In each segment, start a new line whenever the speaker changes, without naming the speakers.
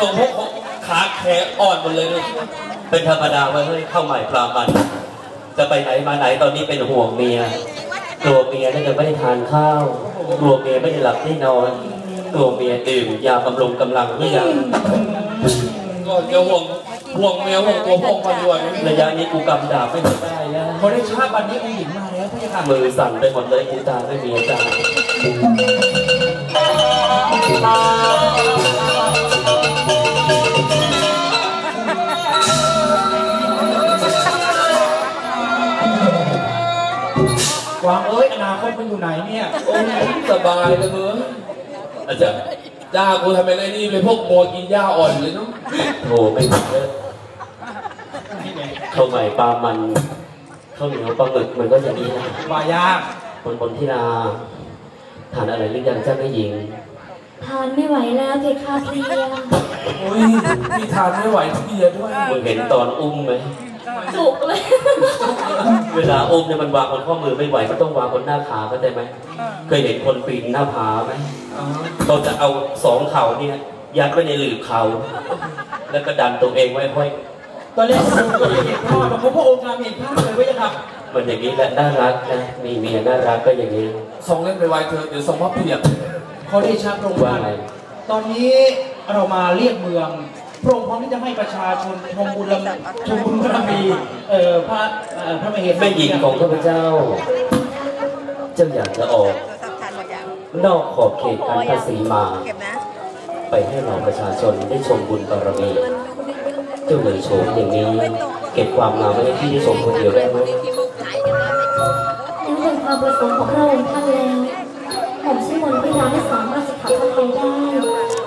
ทรงพวกขาแขนอ่อนหมดเลยด้วย
เป็นธรรมดาไว้เฮ้ยเข้าใหม่ปลามัน จะไปไหนมาไหนตอนนี้เป็นห่วงเมียกลัวเมียน่าจะไม่ได้ทานข้าวกลัวเมียไม่ได้หลับได้นอนกลัวเมียดื่มยาบำรุงกำลังหรือยัง
ก็จะห่วงห่วงเมียห่วงตัวพวกมันด้วย
ระยะนี้กูกำดาบไม่ได้แล้ว
เขาได้ชาติวันนี้องค์หญิงมาแล้วพี่ค่ะ
มือสั่นไปหมดเลยกูตาไม่มีอาการ
ก มันอยู่ไหนเนี่ย
โอ้ยสบายเลยมึง
อาจารย์
จ้ากูทำเป็นไอ้นี่เลยพวกโมกินหญ้าอ่อนเลยเนาะ
โทรไม่ติดเลยเข้าใหม่ปลามันข้าวเหนียวปลาหมึกมันก็จะดีนะ
วายาก
บนบนที่นาทานอะไรหรือยังเจ้าแม่หญิง
ทานไม่ไหวแล้วเพคะเพลีย
โอ้ยพี่ทานไม่ไหวเพลียด้วย
มึงเห็นตอนอุ้มไหม
จุกเลย
เวลาอุ้มเนี่ยมันวางบนข้อมือไม่ไหวมันต้องวางบนหน้าขาเข้าใจไหม เคยเห็นคนปีนหน้าผาไหมเราจะเอาสองเข่าเนี่ยยัดไว้ในหลืบเขา แล้วก็ดันตัวเองไว้ค่อย
ตอนแรกผมก็ไม่เห็นภาพแต่พอพระองค์มาเห็นภาพเลยว่าจะท
มันอย่างนี้แหละน่ารักนะมีเมียน่ารักก็อย่างนี้
ส่งเล่นไปไวเธอะเดี๋ยวส่งมาเปียกำ
เขาได้ชาพระองค์
ว่า
มา
ไง
ตอนนี้เรามาเรียกเมือง พระองค์พร้อมที่จะให้ประชาชนชมบุญลำชมบุญบารมีเอ่อพระพระมเหสี
แม่หญิงของข้าพเจ้า เจ้าอยากจะออก นอกขอบเขตการภาษีมา ไปให้เราประชาชนได้ชมบุญบารมีเจ้าเลยโฉมอย่างนี้ เก็บความงามไว้ให้พี่ได้ชมคนเดียวได้ไหม
นั่น
เป็นความประสงค์ของพระองค์ท่านแล้วผมชื่อมนพิราไม่สามารถจะขับพระไทยได้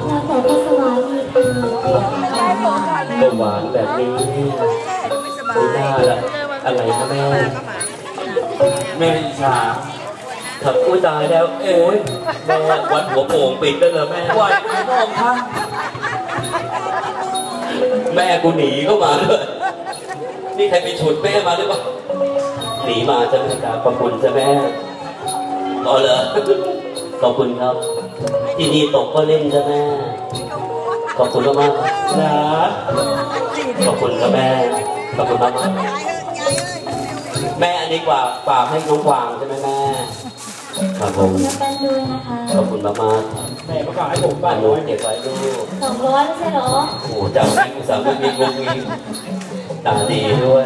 แล้วแต่พระสวามีเธอเพคะ
ก็หวานแบบนี้ไม่น่าละอะไรนะแม่
แม่อิจฉา
ขับอุ้ยตายแล้วโอ้ยแม่วัดหัวโป่งปิดแล้วเหรอแม่
ไหวพระองค์ท่าน
แม่กูหนีเข้ามาด้วยนี่ใครไปฉุดแม่มาหรือเปล่าหนีมาจะไม่กราบขอบคุณจะแม่อ๋อเหรอขอบคุณครับ ที่นี่ตกก็เล่นจะแม่ ขอบคุณมากๆนะขอบคุณครับแม่ ขอบคุณมากๆแม่อันนี้กว่าฝากให้น้องกวางใช่ไหมแม่ครับผม
แล้วแป้นด้วยนะคะ
ขอบคุณมากๆครับ
แม่ประกาศให้ผม
บ้า
บ้านน
โน้
น้อนย
เก็บไว้ลูก
สองร้อยไม่ใช่เหรอ
โอ้โหจำได้กูสามารถมีงงมีตาดีด้วย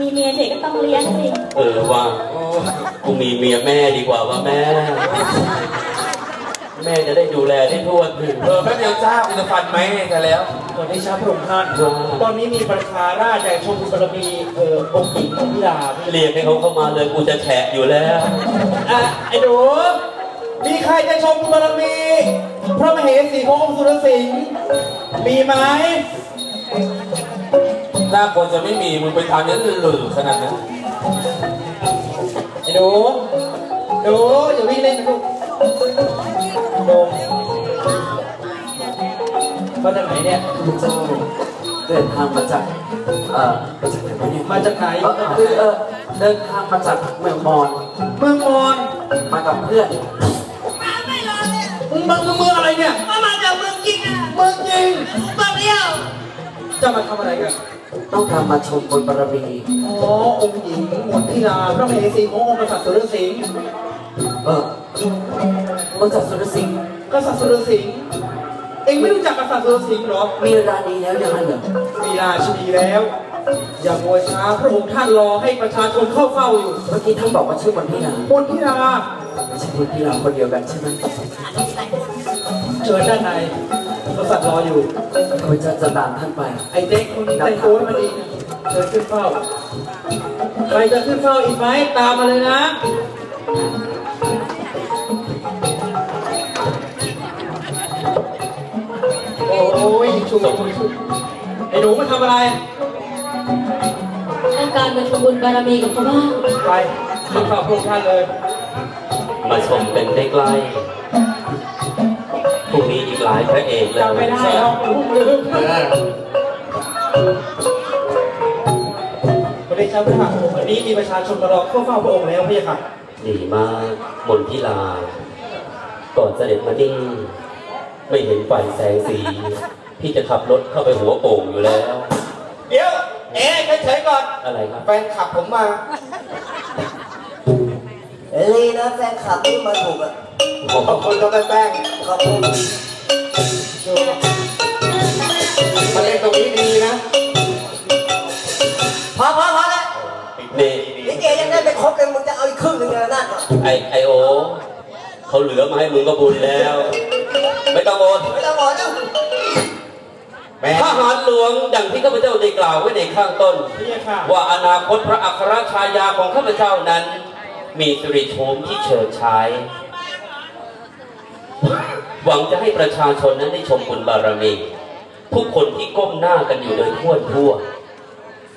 มีเมียเด็กก็ต้องเลี้ยงสิ
เออว่ากูมีเมียแม่ดีกว่าว่าแม่ แม่จะได้ดูแลได้ทั่วถึง
เออแป๊บเดียวจ้ากูจะฟันไหมกันแล้ว
ตอนนี้ชาพระองค์ท่านตอนนี้มีประชาราชอยากชมบุญบารมีเอ่อองค์หญิงของพิลา
เรียกให้เขาเข้ามาเลยกูจะแฉะอยู่แล้ว
อะไอ้หนูมีใครจะชมบุญบารมีพระมเหสีขององค์สุรสิงห์มีไหม
น่าควรจะไม่มีมึงไปทำนั้นหรือขนาดนั้น
ไอ้หนูหนูอย่าวิ่งเล่นนะลูก หนูมาจากไหนเนี่ย
เจ้าเดินทางมาจากเอ่อมาจากไหนวะเนี่ย
มาจากไหน
เออคือเออเดินทางมาจากเมืองมอญ
เมืองมอญ
มากับเพื่อน
มึงมาเมืองอะไรเนี่ย
มามาจากเมืองจริงอะ
เมืองจริง
มาเที่ยว
จะมาทำอะไรกัน
ต้องการมาชมบุญบารมี
อ๋อองค์หญิงหมดที่ลาพระมเหสีขององค์กษัตริย์สุรสิงห์
เออ มาจากสุรสิงห์
กษัตริย์สุรสิงห์เองไม่รู้จักกษัตริย์สุรสิงห์เหรอ
มีราณีแล้วอย่างนั้นเหรอ
มีราชินีแล้ว อย่ามัวช้าพระองค์ท่านรอให้ประชาชนเข้าเฝ้าอยู่
เมื่อกี้ท่านบอกว่าชื่อวันที่นา
บนที่ลา
ไม่ใช่วันที่นาคนเดียวกันใช่ไหม
เชิญด้านในกษัตริย์รออยู่
ข้าพเจ้าจะตามท่านไป
ไอ้เด็กคนนี้แต่งตัวให้มันดีนะเชิญขึ้นเฝ้า ใครจะขึ้นเฝ้าอีกไหมตามมาเลยนะ ยชุมชุมชุมไอ้หนูมาทำอะไร
ต้องการมาชมบุญบารมีกับเขาบ้าง
ไปขึ้นเฝ้าพระองค์ท่านเลย
มาชมเป็นใกล้ๆพรุ่งนี้อีกหลายพระเอกเลย
จำไม่ได้หรอกลูกลืมประเดชาพระหัตถ์วันนี้มีประชาชนมารอเข้าเฝ้าพระองค์แล้วพี่ค่ะ
ดีมากมนทิลา ก่อนเสด็จมานี่ ไม่เห็นไฟแสงสีพพี่จะขับรถเข้าไปหัวโป่งอยู่แล้ว
เดี๋ยว เอ๊ะเฉยๆก่อน
อะไรครับ
แฟนขับผมมา
ลีนะแฟนคลับที่มาถูกอะ
ขอบคุณครับแป้ง
ขอบคุณ
มาเล่นตรงนี้ดีนะ
พอพอพอแล้ว
นี่
ลิเกยังได้ไปครบเลยมึงจะเอาอีกครึ่งหนึ่งเลยนั่น
ไอไอโอ เขาเหลือมาให้มึงก็บุญแล้ว ไม่ต้องโอน
ไม่ต้องบอกนะ
แม่
ทหารหลวงดังที่ข้าพเจ้าได้กล่าวไว้ในข้างต้น
พี่ค่ะ
ว่าอนาคตพระอัครชายาของข้าพเจ้านั้น มีสิริโฉมที่เฉิดฉายหวังจะให้ประชาชนนั้นได้ชมบุญบารมีทุกคนที่ก้มหน้ากันอยู่โดยทั่วทั่ว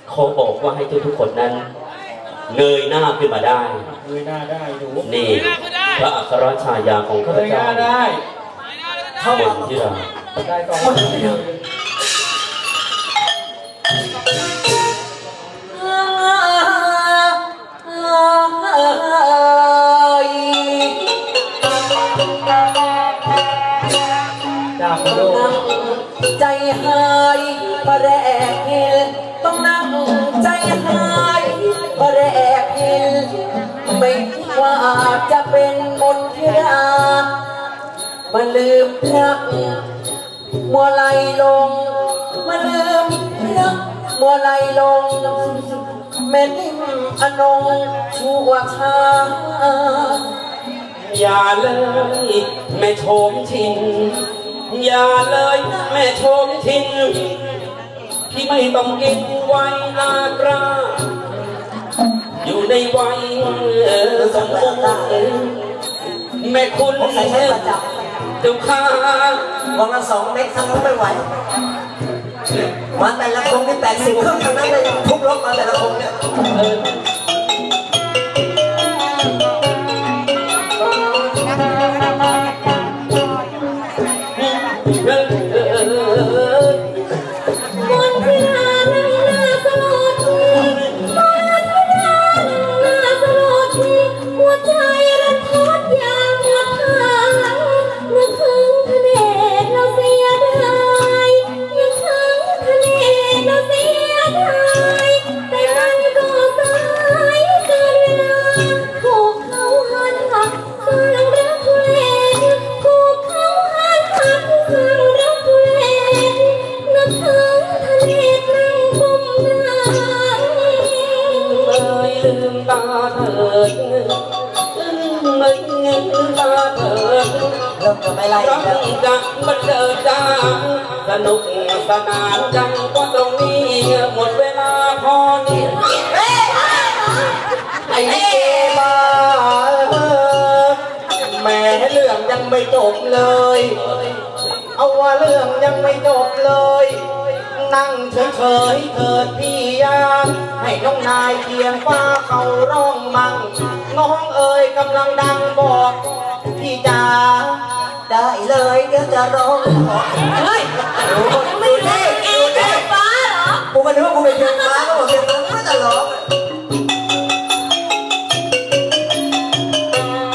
เขาบอกว่าให้ทุกทุกๆคนนั้นเงยหน้าขึ้นมาได้
เงยหน้าได้หนู
นี่พระอัครชายาของข้า
เง
พ
ยห
เจ้า
น้าได้
บนที่เรา
ได้สองคนเยวจากโลก
ใจหายประแรกเห็นต้องนั่งใจหายประแรกเห็นไม่ว่าจะเป็นมนต์ทิรา มาลืมรักมัวไหลลง มาลืมรักมัวไหลลง แม่นิ่มอนงชั่วชา
อย่าเลยแม่โชมชินอย่าเลยแม่โชมชินพี่ไม่ต้องกินไวน์ลากราอยู่ในวัยสมบูรณ์แม่คุณ
ใส่ให้ประจับ
เจ้าข้า
วันละสองเม็ดทำก็ไม่ไหว มาแต่ละคงที่แปดสิบครึ่งทั้งนั้นเลยทุบรถมาแต่ละคงเนี่ย
นานจังก็ตรงนี้หมดเวลาพอนี้
ไอ้ลิเกมาเออแหม่เรื่องยังไม่จบเลย เอาว่าเรื่องยังไม่จบเลย นั่งเฉยๆเถิดพี่ยามให้น้องนายเพียงฟ้าเขาร้องมั่งน้องเอ๋ยกำลังดังบอกพี่จ๋า
ได้เลยเดี๋ยวจะร้องเฮ้ยดูดิดูดิฟ้าเหรอ กูก็นึกว่ากูเป็นเพียงฟ้าก็บอกเพียงฟ้าไม่จะร้อง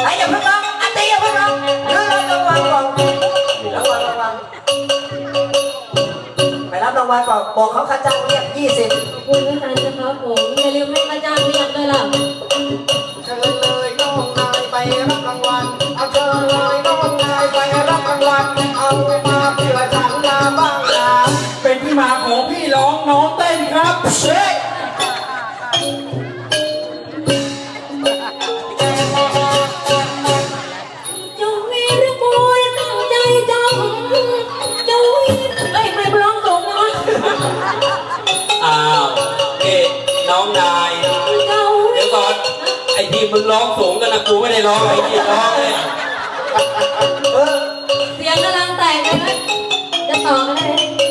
ไอ้อย่าเพิ่งร้องอันตีอย่าเพิ่งร้องเรื่องรับรางวัลก่อนรางวัลรางวัลไปรับรางวัลก่อนบอกเขาค่าจ้างเรียกยี่สิบ
คุณด้วยกันนะครับผมอย่าลืมให้พระเจ้าเรียกด้วยล่ะ
ที่มึงร้อง
สูง
กันนะกูไม่ได้ร้องไอ้ที่ร้องเลย
เสียงกำลังแตกเลยนะจะต่อกันเลย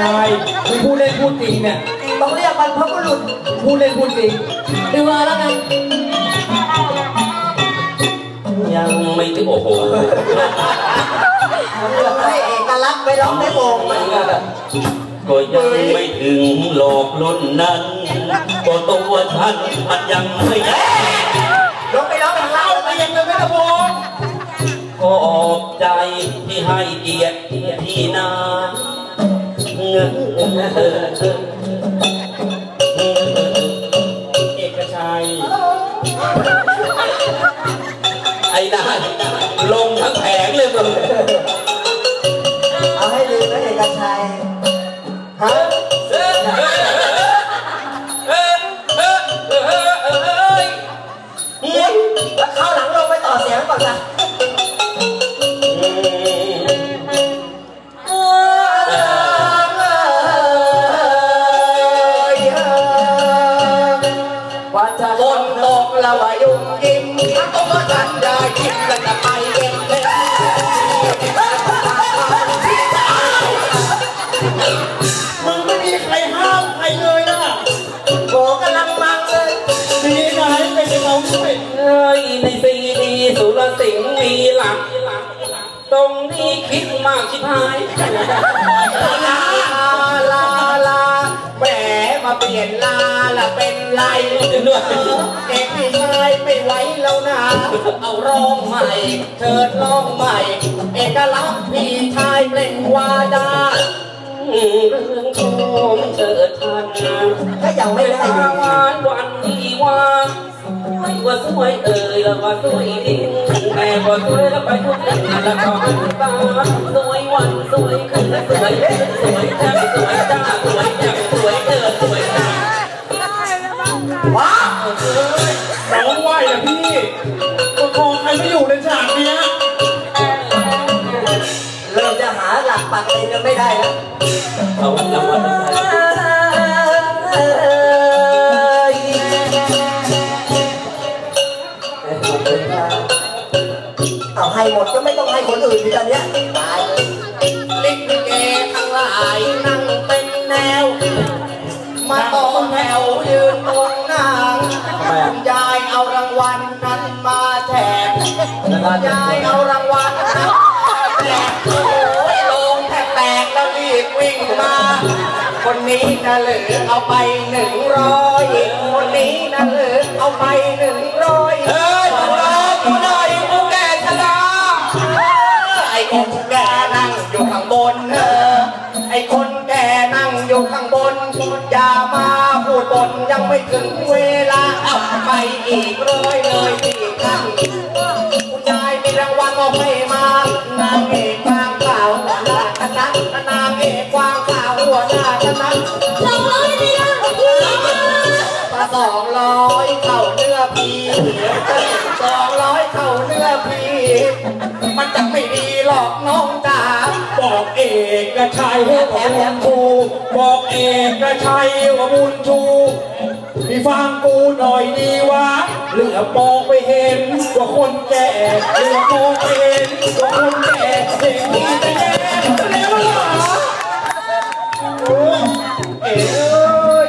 ลาได้ไง
ใช่ไม่พูดเล่นพูดจริงเนี่ย
ต้องเรียกบรรพบุรุษ
พูดเล่นพูดจริง
ดูมาแล้วกัน
ยังไม่ถึงโอ้โห
ให้เอกลักษณ์ไปร้องในโบก
ก็ยังไม่ถึงโลกล้นนั้นก็ตัวฉันมันยังไม่
ลงไปร้องทางล่าง
เอาเตียงเลยแม่ตะโพง
ก็ออกใจที่ให้เกียรติที่นา เอ
กชัย
ไอ้นาลงทั้งแผงเลยมึง
เอาให้ลืมนะเอกชัย ต
ร
ง
นี้
คิดมากชิบหาย
ลาลาลาแหมมาเปลี่ยนลาละเป็นไร
ด้วย
เอกพี่ชายไม่ไหวแล้วนะเอาร้องใหม่เชิญร้องใหม่ เอกลักษณ์พี่ชายเปล่งวาจา
เรื่องโชมเชิดทัน
ถ้ายังไม่ได้
ตาหวานวันที่ว่าสวยว่าสวยเอ่ยแล้วว่าสวยจริง แม่ก็สวยแล้วไปทุกสิ่งแล้วก็ตาสวยวันสวยคืนสวยสวยจังสวยจ้าสวยจังสวยเกินสวยจ้า
ว้าว
น้องไหวนะพี่ประคองใครไม่อยู่ในฉากเนี้ย
เริ่มจะหาหลักปักเองกันไม่ได้แล้ว
เอารางวัล
ตื่นทีตอนเนี้ยตายลิกเกทั้งหลายนั่งเป็นแนว มาต่อแถวยืนตรงน้าคุณยายเอารางวัลนั้นมาแจกคุณยายเอารางวัลนั้นแจกโอ้ยลงแทบแตกแล้วรีบวิ่งมา คนนี้นะเหลือเอาไปหนึ่งร้อยคนนี้นะเหลือเอาไปหนึ่งร้อย
เฮ้ยรอกูหน่อยกูแก่ชรา
ไอ้ คนแก่นั่งอยู่ข้างบนเออไอ้คนแก่นั่งอยู่ข้างบนอย่ามาพูดบนยังไม่ถึงเวลาเอาไปอีกร้อยเลยที่ข้างคุณยายมีรางวัลมอบให้มานางเอกวางขาวหัวหน้าคณะนางเอกวางขาวหัวหน้าคณะ
สองร้อยไม่ได้
มาสองร้อยเข้าเนื้อพีสองร้อยเข้าเนื้อพีมันจะไม่ดี หรอกน้องจ๋า
บอกเอกชัยว่าบุญชูบอกเอกชัยว่าบุญชูพี่ฟังกูหน่อยดีวะเหลือมองไปเห็นว่าคนแก่เหลือมองไปเห็นว่าคนแก่เด็กนี่จะแย่แล้วเหรอโอ้ยเอ๋ย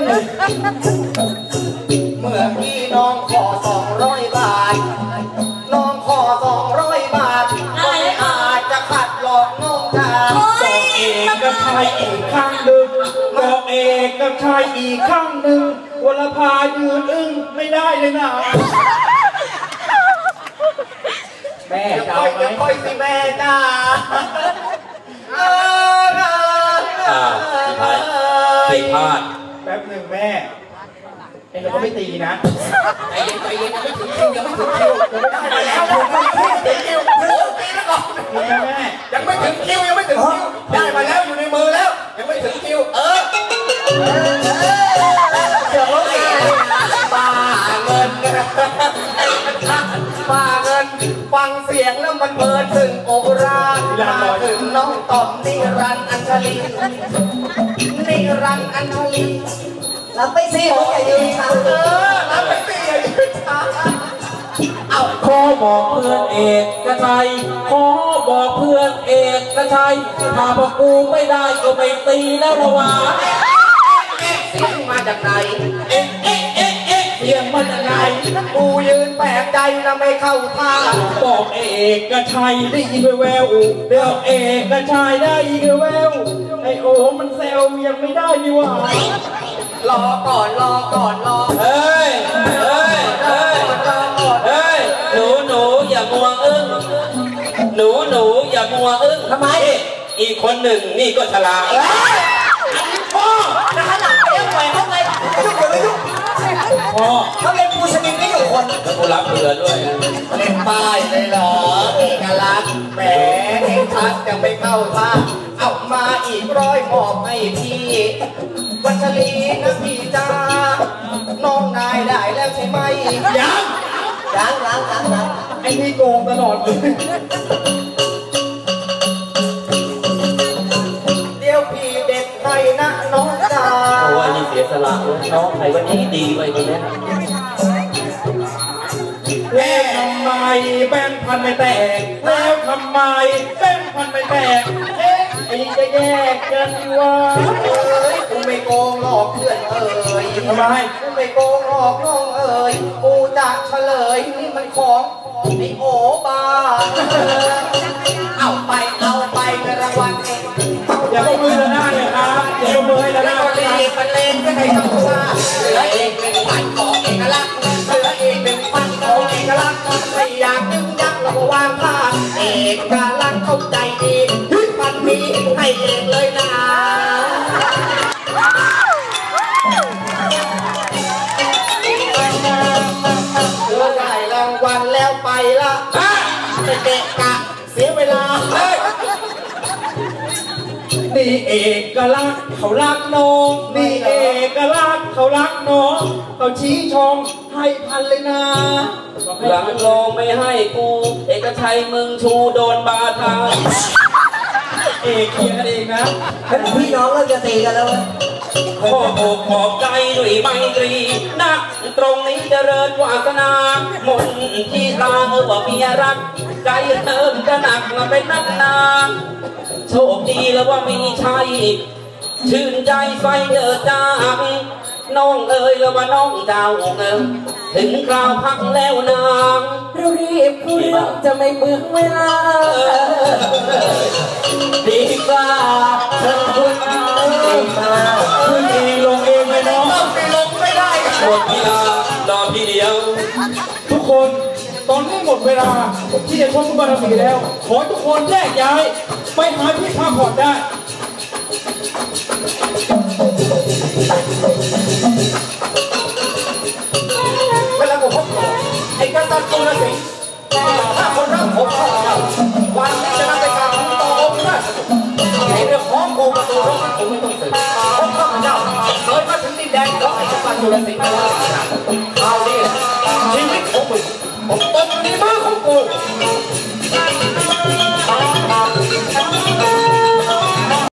อก
ชัยอีกครั้งหนึ่งวลภายืนอึ้งไม่ได้เลยนะแม่
เดี๋ยว
จะ
ค่อ
เอา
ย
ไหม
เดี๋ยวค่อยสิแม่จ๋าเออเออเอ
อ่า
อ
สุดท้ายผิดพลาด
แป๊บหนึ่งแม่เองก็ไม่ตีนะ
ใจเย็นใจเย็นยังไม่ถึงคิวยังไม่ถึงคิวยังไม่ได้มาแล้วยังไม่ถึงคิวโอ้ตีแล้วก่อน
นี่นะแม่
ยังไม่ถึงคิวยังไม่ถึงคิว น้องต่อมนิรันดร์อัญชลีนิรันดร์อัญชลีรับไปสิผมอย่ายืนช้าเออรับไปสิอย่ายืนช้าเอา
ขอบอกเพื่อนเอกกระชัยขอบอกเพื่อนเอกกระชัยถ้าพวกกูไม่ได้ก็ไม่ตีแล้วละวะ
เสียงมาจากไหน
เอ๊ะเสียงมันยังไง
กูยืนแปลกใจนะไม่เข้าท่า
บอกเอกกระชัยได้ยินแววๆเดี๋ยวเอกกระชัยได้ยินแววๆไอโอมันแซวยังไม่ได้นี่หว่า
รอก่อนรอก่อนรอ
เฮ้ยเฮ้ยเฮ้ย
รอก่อน
เฮ้ยหนูหนูอย่ามัวอึ้งหนูหนูอย่ามัวอึ้งทำไม อีกคนหนึ่งนี่ก็ฉลาด
พ่อเขาเล่นปูสนิงไม่อยู่คน
แล้วกูรับเรือด้วย
เล่นป้ายเลยเหรอเอกลักษณ์แหมเองชักยังไม่เข้าท่าเอามาอีกร้อยหมอบให้พี่วัชรีนะพี่จ้าน้องนายได้แล้วใช่ไหม
ยัง
ยังยังยังยัง
ไอ้นี่โกงตลอดเลย
สละเลยน้องใครก็ดีดีไปคนนี้
แล้วทำไมแบงค์พันไม่แตก แล้วทำไมแบงค์พันไม่แตก เอ๊ะไอ้จะแยกกันว่า
เอ้ยกูไม่โกงหลอกเพื่อนเอ่ย
ทำไม
กูไม่โกงหลอกน้องเอ่ยกูจะเฉลยนี่มันของไอ้โอบาเอาไปเอาไปในรางวัลเอง
อย่าก็มือละหน้าเล เห
ลือเองเป็นพันของเอกลักษณ์เหลือเองเป็นพันของเอกลักษณ์ไม่อยากยึงยักเราก็วางผ้าเอกลักษณ์เข้าใจดีพันนี้ให้เองเลยนะ เอกลั
กษณ์เขารักน้องนี่เอกลักษณ์เขารักน้องเขาชี้ชองให้พันเลยนะ
หลังโลงไม่ให้กู เอกชัยมึงชูโดนบาทา
เอกเคลียร์กันเองนะ
พี่น้องเราจะตีกันแล้วเว้ย
ขอบอกขอบใจด้วยไมตรีนักตรงนี้เจริญวาสนามนที่ตาเออว่าเมียรัก ใจเติมจะหนักมาเป็นนักหนา โชคดีแล้วว่ามีชัยชื่นใจไฟเดิดจางน้องเอ๋ยแล้วว่าน้องดาวเอ๋ยถึงคราวพักแล้วนาง
เรารีบคุยเราจะไม่เปลืองเวลา
ดีกว่าเธอคุณเอ๋ยมา
ขึ้นเองลงเองเลยน้อง
ไปลงไม่ได้
หมดเวลารอพี่เดียว
ทุกคน ตอนนี้หมดเวลาที่จะชมบารมีแล้ว ขอทุกคนแยกย้าย ไปหาที่พักผ่อนได้
เวลาผมพบไอ้กษัตริย์ตุลสิงห์ถ้าคนรักผมเข้าเจ้าวันนี้จะนำไปกราบทูลต่อองค์ราชบุตรในเรื่องของกูประตูรถผมไม่ต้องสืบผมข้าพเจ้าเคยมาถึงดินแดนของไอ้กษัตริย์ตุลสิงห์มาแล้ว 어떤 일만 없고